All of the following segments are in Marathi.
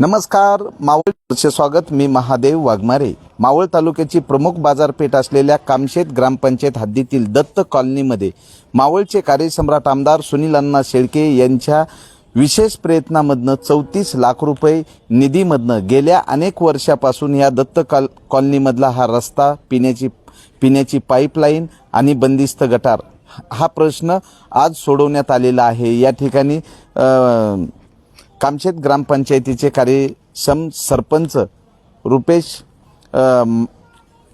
नमस्कार मावळचे स्वागत. मी महादेव वाघमारे. मावळ तालुक्याची प्रमुख बाजारपेठ असलेल्या कामशेत ग्रामपंचायत हद्दीतील दत्त कॉलनीमध्ये मावळचे कार्यसम्राट आमदार सुनील अण्णा शेळके यांच्या विशेष प्रयत्नामधनं चौतीस लाख रुपये निधीमधनं गेल्या अनेक वर्षापासून या दत्त कॉल कॉलनीमधला हा रस्ता पिण्याची पिण्याची पाईपलाईन आणि बंदिस्त गटार हा प्रश्न आज सोडवण्यात आलेला आहे. या ठिकाणी कामशेत ग्रामपंचायतीचे कार्यक्षम सरपंच रुपेश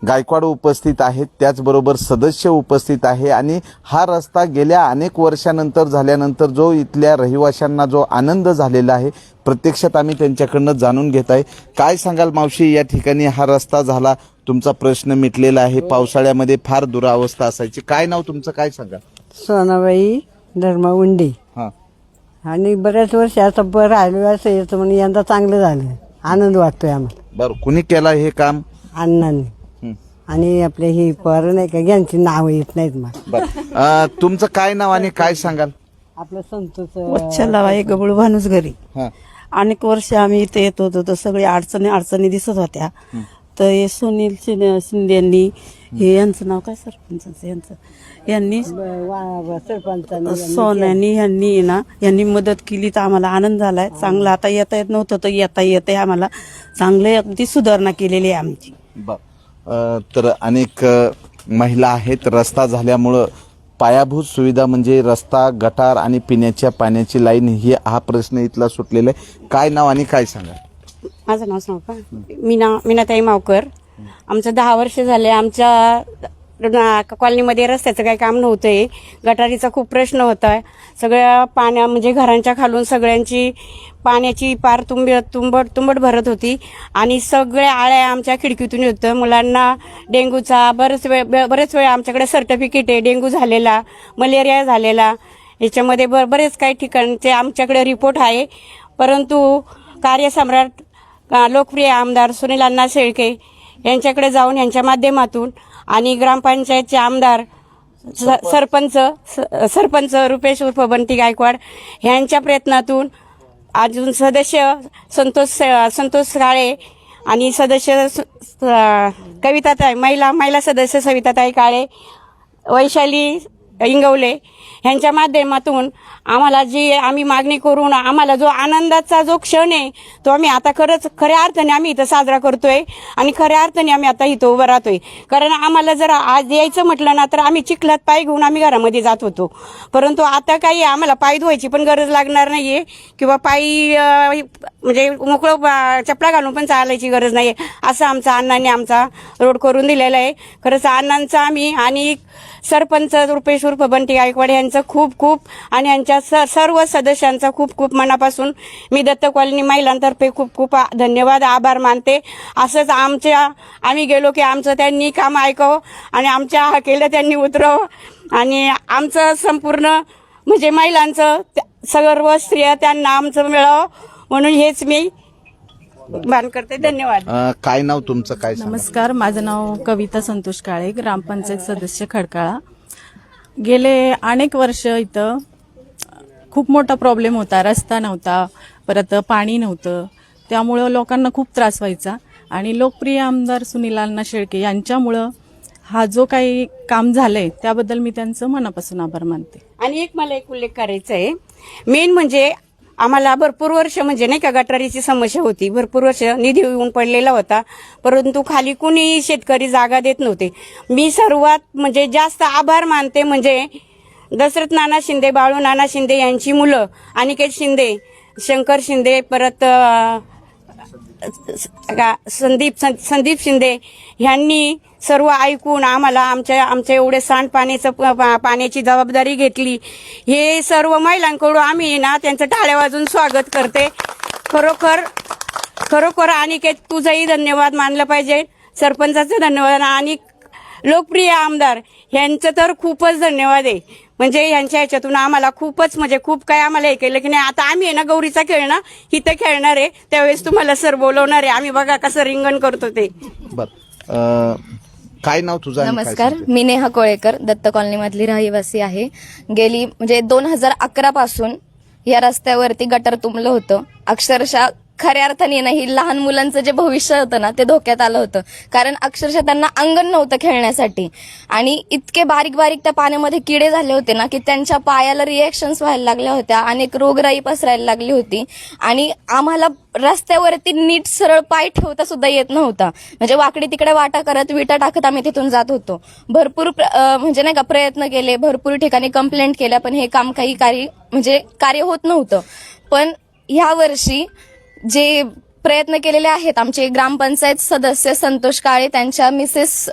गायकवाड उपस्थित आहेत. त्याचबरोबर सदस्य उपस्थित आहे. आणि हा रस्ता गेल्या अनेक वर्षानंतर झाल्यानंतर जो इथल्या रहिवाशांना जो आनंद झालेला आहे प्रत्यक्षात आम्ही त्यांच्याकडनं जाणून घेत आहे. काय सांगाल मावशी या ठिकाणी हा रस्ता झाला तुमचा प्रश्न मिटलेला आहे पावसाळ्यामध्ये फार दुरावस्था असायची. काय नाव तुमचं काय सांगाल? सोनाबाई धर्मा उंडे आणि बऱ्याच वर्ष आता बरं राहिलो असं येतं म्हणून यंदा चांगलं झालं आनंद वाटतोय आम्हाला. बरं कुणी केलं हे काम? अण्णांनी. हं. आणि आपले ही पोरं नाही का यांची नावं येत नाहीत मला. बरं. अ, तुमचं काय नाव आणि काय सांगाल? आपलं संतोष वच्छलाबाई गबळ भानुस घरी. हां. अनेक वर्ष आम्ही इथे येत होतो तर सगळी अडचणी अडचणी दिसत होत्या. तर हे सुनील शिंदे शिंदे यांनी हे यांचं नाव काय सरपंचाचं? यांचं यांनी सरपंचांनी सोन्यानी यांनी ना यांनी मदत केली तर आम्हाला आनंद झालाय. चांगलं आता येता येत नव्हतं तर येता येते आम्हाला. चांगले अगदी सुधारणा केलेली आहे आमची. तर अनेक महिला आहेत. रस्ता झाल्यामुळं पायाभूत सुविधा म्हणजे रस्ता गटार आणि पिण्याच्या पाण्याची लाईन ही हा प्रश्न इथला सुटलेला आहे. काय नाव आणि काय सांगा? माझं नाव सांग का? मीना मीनाताई मावकर. आमचं दहा वर्ष झाले आमच्या ना- कॉलनीमध्ये रस्त्याचं काही काम नव्हतंय. गटारीचा खूप प्रश्न होता. सगळ्या पाण्या म्हणजे घरांच्या खालून सगळ्यांची पाण्याची पार तुंब तुंबट तुंबट भरत होती. आणि सगळ्या आळ्या आमच्या खिडकीतून होतं मुलांना डेंग्यूचा बरेच वेळ ब- बरेच वेळ आमच्याकडे सर्टिफिकेट आहे डेंग्यू झालेला मलेरिया झालेला. याच्यामध्ये ब बरेच काही ठिकाणचे आमच्याकडे रिपोर्ट आहे. परंतु कार्यसम्राट लोकप्रिय आमदार सुनील अण्णा शेळके यांच्याकडे जाऊन यांच्या माध्यमातून आणि ग्रामपंचायतचे आमदार सरपंच. स- सरपंच रुपेश उर्फ बंटी गायकवाड यांच्या प्रयत्नातून अजून सदस्य संतोष संतोष काळे आणि सदस्य कविताताई महिला महिला सदस्य सविताताई काळे वैशाली इंगवले ह्यांच्या माध्यमातून आम्हाला जी आम्ही मागणी करून आम्हाला जो आनंदाचा जो क्षण आहे तो आम्ही आता खरंच खऱ्या अर्थाने आम्ही इथं साजरा करतोय आणि खऱ्या अर्थाने आम्ही आता इथं उभं राहतोय. कारण आम्हाला जर आज यायचं म्हटलं ना तर आम्ही चिखलात पाय घेऊन आम्ही घरामध्ये जात होतो. परंतु आता काही आम्हाला पाय धुवायची पण गरज लागणार नाहीये किंवा पायी म्हणजे मोकळं चपला घालून पण चालायची गरज नाहीये असं आमचा अण्णांनी आमचा रोड करून दिलेला आहे. खरंच अण्णांचा आम्ही आणि सरपंच रुपेश उर्फ बंटी गायकवाड यांचं खूप खूप आणि यांच्या स- सर्व सदस्यांचा खूप खूप मनापासून मी दत्त कॉलनी महिलांतर्फे खूप खूप आ- धन्यवाद आभार मानते. असंच आमच्या आम्ही गेलो की आमचं त्यांनी काम ऐकावं आणि आमच्या केलं त्यांनी उतरावं. आणि आमचं संपूर्ण म्हणजे महिलांचं त्या- सर्व स्त्रिया त्यांना आमचं मिळावं म्हणून हेच मी भान करते. धन्यवाद. काय नाव तुमचं? काय नमस्कार माझं नाव कविता संतोष काळे ग्रामपंचायत सदस्य खडकाळा. गेले अनेक वर्ष इथं. खूप मोठा प्रॉब्लेम होता. रस्ता नव्हता. परत पाणी नव्हतं. त्यामुळं लोकांना खूप त्रास व्हायचा. आणि लोकप्रिय आमदार सुनीलांना शेळके यांच्यामुळं हा जो काही काम झालंय त्याबद्दल मी त्यांचं मनापासून आभार मानते. आणि एक मला एक उल्लेख करायचा आहे. मेन म्हणजे आम्हाला भरपूर वर्ष म्हणजे नाही का गटारीची समस्या होती. भरपूर वर्ष निधी येऊन पडलेला होता. परंतु खाली कुणीही शेतकरी जागा देत नव्हते. मी सर्वात म्हणजे जास्त आभार मानते म्हणजे दशरथ नाना शिंदे बाळू नाना शिंदे यांची मुलं अनिकेत शिंदे शंकर शिंदे परत संदीप सं- संदीप शिंदे ह्यांनी सर्व ऐकून आम्हाला आमच्या आमच्या एवढे सांडपाण्याचं प- पा- पाण्याची जबाबदारी घेतली. हे सर्व महिलांकडून आम्ही ना त्यांचं टाळ्या वाजून स्वागत करते. खरोखर खरोखर अनिकेत तुझंही धन्यवाद मानलं पाहिजे. सरपंचाचं धन्यवाद आणि लोकप्रिय आमदार यांचं तर खूपच धन्यवाद आहे. म्हणजे यांच्या ह्याच्यातून आम्हाला खूपच म्हणजे खूप काय आम्हाला हे केलं की नाही आता आम्ही आहे ना गौरीचा खेळ ना इथं खेळणार आहे. त्यावेळेस तुम्हाला सर बोलवणार आहे. आम्ही बघा कसं रिंगण करतो ते. बर. काय नाव तुझं आणि काय नमस्कार. सांगते? मी नेहा कोळेकर दत्त कॉलनीमधली रहिवासी आहे. गेली म्हणजे दोन हजार अकरा पासून या रस्त्यावरती गटर तुंबलं होतं. अक्षरशः खऱ्या अर्थाने ना ही लहान मुलांचं जे भविष्य होतं ना ते धोक्यात आलं होतं. कारण अक्षरशः त्यांना अंगण नव्हतं खेळण्यासाठी. आणि इतके बारीक बारीक त्या पाण्यामध्ये किडे झाले होते ना की त्यांच्या पायाला रिॲक्शन्स व्हायला लागल्या होत्या अनेक रोगराई पसरायला लागली होती. आणि आम्हाला रस्त्यावरती नीट सरळ पाय ठेवता सुद्धा येत नव्हता. म्हणजे वाकडे तिकडे वाटा करत विटा टाकत आम्ही तिथून जात होतो. भरपूर प्र- म्हणजे नाही का प्रयत्न केले भरपूर ठिकाणी कंप्लेंट केल्या पण हे काम काही कार्य म्हणजे कार्य होत नव्हतं. पण ह्या वर्षी जे प्रयत्न केलेले आहेत आमचे ग्रामपंचायत सदस्य संतोष काळे त्यांच्या मिसेस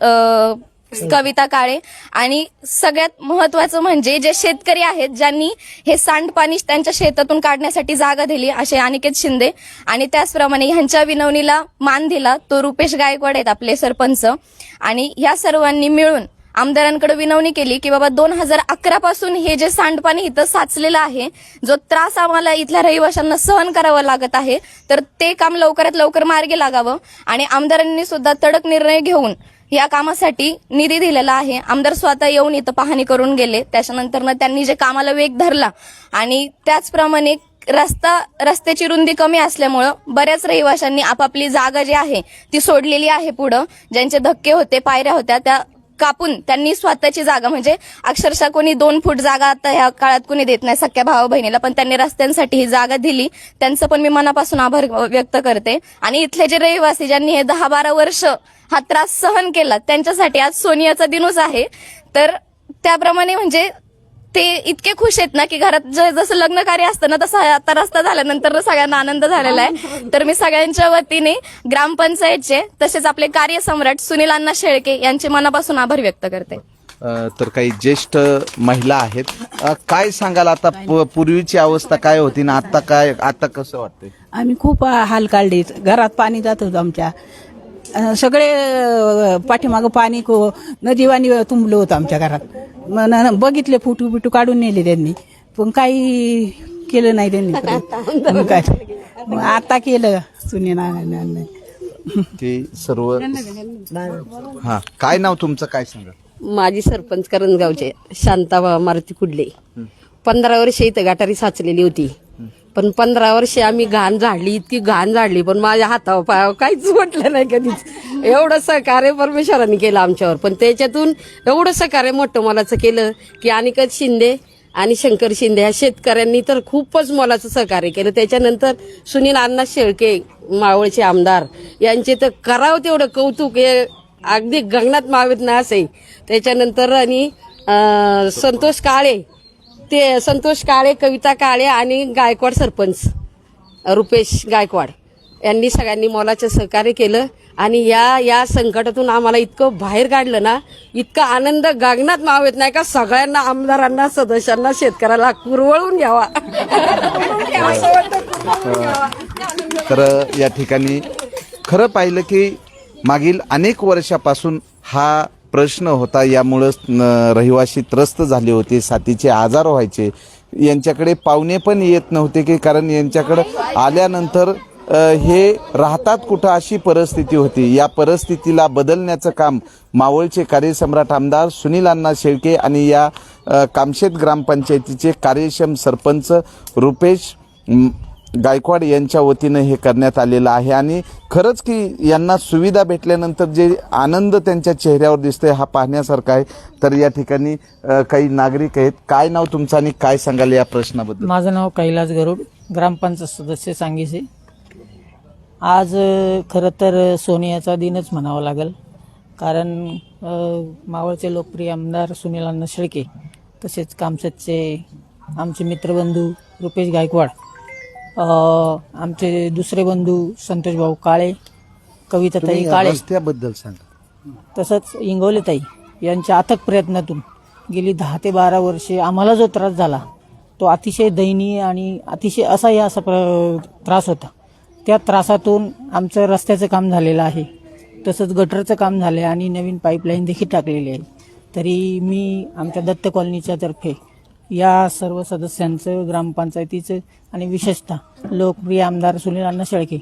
कविता काळे आणि सगळ्यात महत्वाचं म्हणजे जे शेतकरी आहेत ज्यांनी हे सांडपाणी त्यांच्या शेतातून काढण्यासाठी जागा दिली असे अनिकेत शिंदे आणि त्याचप्रमाणे ह्यांच्या विनवणीला मान दिला तो रुपेश गायकवाड आहेत आपले सरपंच आणि ह्या सर्वांनी मिळून आमदारांकडे विनवणी केली की बाबा दोन हजार अकरा पासून हे जे सांडपाणी इथं साचलेलं आहे जो त्रास आम्हाला इथल्या रहिवाशांना सहन करावा लागत आहे तर ते काम लवकरात लवकर मार्गी लागावं आणि आमदारांनी सुद्धा तडक निर्णय घेऊन या कामासाठी निधी दिलेला आहे. आमदार स्वतः येऊन इथं पाहणी करून गेले. त्याच्यानंतर त्यांनी जे कामाला वेग धरला आणि त्याचप्रमाणे रस्ता रस्त्याची रुंदी कमी असल्यामुळं बऱ्याच रहिवाशांनी आपापली जागा जी आहे ती सोडलेली आहे पुढं. ज्यांचे धक्के होते पायऱ्या होत्या त्या कापून त्यांनी स्वतःची जागा म्हणजे अक्षरशः कोणी दोन फूट जागा आता ह्या काळात कोणी देत नाही सख्या भावा बहिणीला. पण त्यांनी रस्त्यांसाठी ही जागा दिली. त्यांचं पण मी मनापासून आभार व्यक्त करते. आणि इथले जे रहिवासी ज्यांनी हे दहा बारा वर्ष हा त्रास सहन केला त्यांच्यासाठी आज सोनियाचा दिनच आहे. तर त्याप्रमाणे म्हणजे ते इतके खुश आहेत ना की घरात जे- जसं लग्न कार्य असतं ना तसं आता रस्ता झाल्यानंतर सगळ्यांना आनंद झालेला आहे. तर मी सगळ्यांच्या वतीने ग्रामपंचायतचे तसेच आपले कार्यसम्राट सुनील अण्णा शेळके यांचे मनापासून आभार व्यक्त करते. तर काही ज्येष्ठ महिला आहेत. काय सांगाल आता पूर्वीची अवस्था काय होती ना आता काय आता कसं वाटतंय? आम्ही खूप हाल काढले घरात पाणी जात होतं आमच्या. अं, सगळे अं, पाठीमागं पाणी को नदीवाणी तुंबलं होतं आमच्या घरात. न- बघितले फुटू बिटू काढून नेले त्यांनी. पण काही केलं नाही त्यांनी परत. मग काय? मग आता केलं. सुने नारायणाने ते सर्व हा काय नाव तुमचं? काय सांगा? माजी सरपंच करंजगावचे शांता मारुती कुडले. पंधरा वर्ष इथं गटारी साचलेली होती. पण पंधरा वर्षे आम्ही घाण झाडली इतकी घाण झाडली पण माझ्या हातावर पायावर काहीच म्हटलं नाही कधीच. एवढं सहकार्य परमेश्वरांनी केलं आमच्यावर. पण त्याच्यातून एवढं सहकार्य मोठं मोलाचं केलं की अनिकत शिंदे आणि शंकर शिंदे ह्या शेतकऱ्यांनी तर खूपच मोलाचं सहकार्य केलं. त्याच्यानंतर सुनील अण्णा शेळके मावळचे आमदार यांचे तर करावं तेवढं कौतुक हे अगदी गगनात मावेत ना असे. त्याच्यानंतर आणि संतोष काळे ते संतोष काळे कविता काळे आणि गायकवाड सरपंच रुपेश गायकवाड. यांनी सगळ्यांनी मोलाचं सहकार्य केलं आणि या या संकटातून आम्हाला इतकं बाहेर काढलं ना इतका आनंद गगनात मावेत नाही का सगळ्यांना आमदारांना सदस्यांना शेतकऱ्याला कुरवळून घ्यावा. तर या ठिकाणी खरं पाहिलं की मागील अनेक वर्षापासून हा प्रश्न होता. यामुळंच रहिवाशी त्रस्त झाले होते. साथीचे आजार व्हायचे. यांच्याकडे पाहुणे पण येत नव्हते की कारण यांच्याकडं आल्यानंतर हे राहतात कुठं अशी परिस्थिती होती. या परिस्थितीला बदलण्याचं काम मावळचे कार्यसम्राट आमदार सुनील अण्णा शेळके आणि या कामशेत ग्रामपंचायतीचे कार्यक्षम सरपंच रुपेश गायकवाड यांच्या वतीनं हे करण्यात आलेलं आहे. आणि खरंच की यांना सुविधा भेटल्यानंतर जे आनंद त्यांच्या चेहऱ्यावर दिसतोय हा पाहण्यासारखा आहे. तर या ठिकाणी काही नागरिक आहेत. काय नाव तुमचं आणि काय सांगाल या प्रश्नाबद्दल? माझं नाव कैलास गरुड ग्रामपंचायत सदस्य सांगीचे आज खरं तर सोनियाचा दिनच म्हणावा लागेल. कारण मावळचे लोकप्रिय आमदार सुनील अण्णा शेळके तसेच कामशेतचे आमचे मित्रबंधू रुपेश गायकवाड आमचे दुसरे बंधू संतोष भाऊ काळे कविताताई काळे. रस्त्याबद्दल सांगा. तसंच इंगवलेताई यांच्या अथक प्रयत्नातून गेली दहा ते बारा वर्षे आम्हाला जो त्रास झाला तो अतिशय दयनीय आणि अतिशय असाही असा त्रास होता. त्या त्रासातून आमचं रस्त्याचं काम झालेलं आहे. तसंच गटरचं काम झालं आहे आणि नवीन पाईपलाईन देखील टाकलेली आहे. तरी मी आमच्या दत्त कॉलनीच्या तर्फे या सर्व सदस्यांचं ग्रामपंचायतीचं आणि विशेषतः लोकप्रिय आमदार सुनील अण्णा शेळके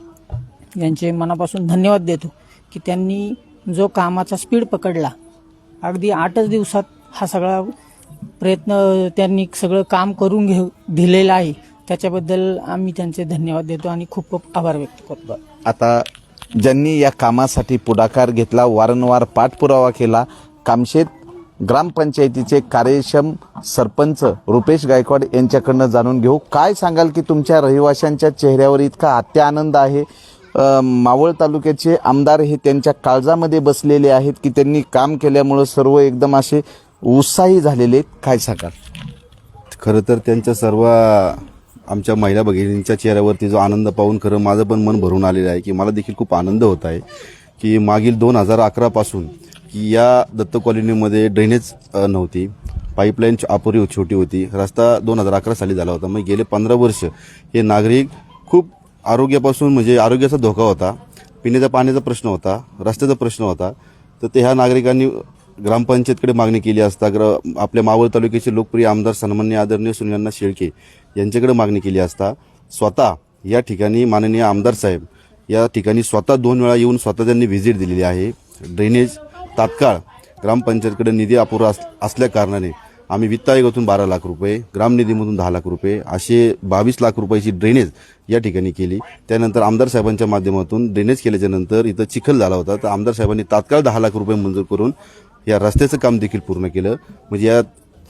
यांचे मनापासून धन्यवाद देतो की त्यांनी जो कामाचा स्पीड पकडला अगदी आठच दिवसात हा सगळा प्रयत्न त्यांनी सगळं काम करून घेऊ दिलेलं आहे. त्याच्याबद्दल आम्ही त्यांचे धन्यवाद देतो आणि खूप खूप आभार व्यक्त करतो. आता ज्यांनी या कामासाठी पुढाकार घेतला वारंवार पाठपुरावा केला कामशेत ग्रामपंचायतीचे कार्यक्षम सरपंच रुपेश गायकवाड यांच्याकडनं जाणून घेऊ. काय सांगाल की तुमच्या रहिवाशांच्या चेहऱ्यावर इतका अत्य आनंद आहे? मावळ तालुक्याचे आमदार हे त्यांच्या काळजामध्ये बसलेले आहेत की त्यांनी काम केल्यामुळं सर्व एकदम असे उत्साही झालेले आहेत. काय सांगाल? खरं तर त्यांच्या सर्व आमच्या महिला भगिनींच्या चेहऱ्यावरती जो आनंद पाहून खरं माझं पण मन भरून आलेलं आहे की मला देखील खूप आनंद होत आहे की मागील दोन हजार अकरापासून की या दत्त कॉलनीमध्ये ड्रेनेज नव्हती. पाईपलाईन अपुरी छोटी होती. रस्ता दोन हजार अकरा साली झाला होता. मग गेले पंधरा वर्ष हे नागरिक खूप आरोग्यापासून म्हणजे आरोग्याचा धोका होता. पिण्याच्या पाण्याचा प्रश्न होता. रस्त्याचा प्रश्न होता. तर ते ह्या नागरिकांनी ग्रामपंचायतकडे मागणी केली असता ग्र आपल्या मावळ तालुक्याचे लोकप्रिय आमदार सन्मान्य आदरणीय सुनीलांना शेळके यांच्याकडे मागणी केली असता स्वतः या ठिकाणी माननीय आमदार साहेब या ठिकाणी स्वतः दोन वेळा येऊन स्वतः त्यांनी व्हिजिट दिलेली आहे. ड्रेनेज तात्काळ ग्रामपंचायतकडे निधी अपुरा अस असल्या कारणाने आम्ही वित्त आयोगातून बारा लाख रुपये ग्रामनिधीमधून दहा लाख रुपये असे बावीस लाख रुपयाची ड्रेनेज या ठिकाणी केली. त्यानंतर आमदार साहेबांच्या माध्यमातून ड्रेनेज केल्याच्यानंतर इथं चिखल झाला होता. तर आमदार साहेबांनी तात्काळ दहा लाख रुपये मंजूर करून या रस्त्याचं काम देखील पूर्ण केलं. म्हणजे या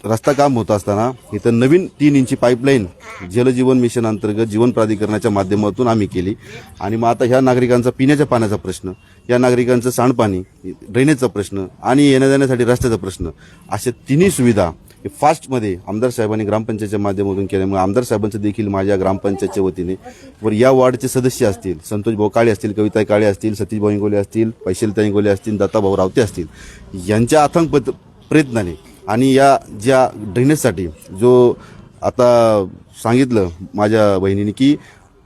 रस्ता काम होत असताना इथं नवीन तीन इंची पाईपलाईन जलजीवन मिशन अंतर्गत जीवन प्राधिकरणाच्या माध्यमातून आम्ही केली. आणि मग आता ह्या नागरिकांचा पिण्याच्या पाण्याचा प्रश्न या नागरिकांचं सांडपाणी ड्रेनेजचा प्रश्न आणि येण्या जाण्यासाठी रस्त्याचा प्रश्न अशा तिन्ही सुविधा फास्टमध्ये आमदार साहेबांनी ग्रामपंचायतच्या माध्यमातून केल्यामुळे आमदार साहेबांचं देखील माझ्या ग्रामपंचायतच्या वतीने वर या वॉर्डचे सदस्य असतील संतोष भाऊ काळे असतील कविता काळे असतील सतीश भाऊ इंगोले असतील पैशलता इंगोले असतील दत्ताभाऊ रावते असतील यांच्या अथंग पत- प्रयत्नाने आणि या ज्या ड्रेनेजसाठी जो आता सांगितलं माझ्या बहिणीने की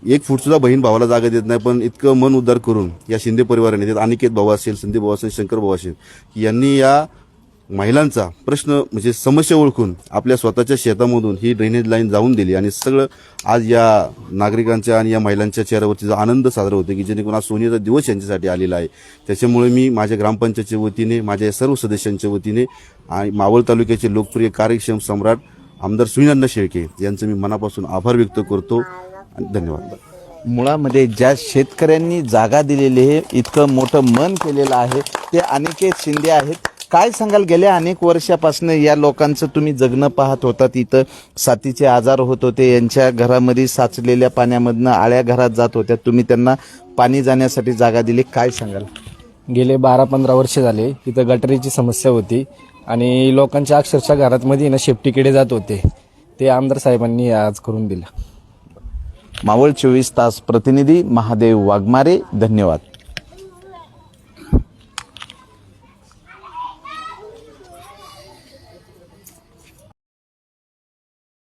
एक फूटसुद्धा बहीण भावाला जागा देत नाही पण इतकं मन उद्धार करून या शिंदे परिवाराने अनिकेत भाऊ असेल संदीप भाऊ असेल शंकर भाऊ असेल यांनी या महिलांचा प्रश्न म्हणजे समस्या ओळखून आपल्या स्वतःच्या शेतामधून ही ड्रेनेज लाईन जाऊन दिली आणि सगळं आज या नागरिकांच्या आणि या महिलांच्या चेहऱ्यावरती आनंद साजरा होतो की जेणेकरून आज सोनेचा दिवस यांच्यासाठी आलेला आहे. त्याच्यामुळे मी माझ्या ग्रामपंचायतच्या वतीने माझ्या सर्व सदस्यांच्या वतीने आणि मावळ तालुक्याचे लोकप्रिय कार्यक्षम सम्राट आमदार सुनीलांना शेळके यांचं मी मनापासून आभार व्यक्त करतो. आणि धन्यवाद. मुळामध्ये ज्या शेतकऱ्यांनी जागा दिलेली आहे इतकं मोठं मन केलेलं आहे ते अनिकेत शिंदे आहेत. काय सांगाल? गेल्या अनेक वर्षापासून या लोकांचं तुम्ही जगणं पाहत होता तिथं साथीचे आजार होत होते यांच्या घरामध्ये साचलेल्या पाण्यामधनं आळ्या घरात जात होत्या. तुम्ही त्यांना पाणी जाण्यासाठी जागा दिली काय सांगाल? गेले बारा पंधरा वर्ष झाले इथं गटरीची समस्या होती आणि लोकांच्या अक्षरशः घरातमध्ये ना शेपटीकडे जात होते. ते आमदार साहेबांनी आज करून दिलं. मावळ चोवीस तास प्रतिनिधी महादेव वाघमारे धन्यवाद.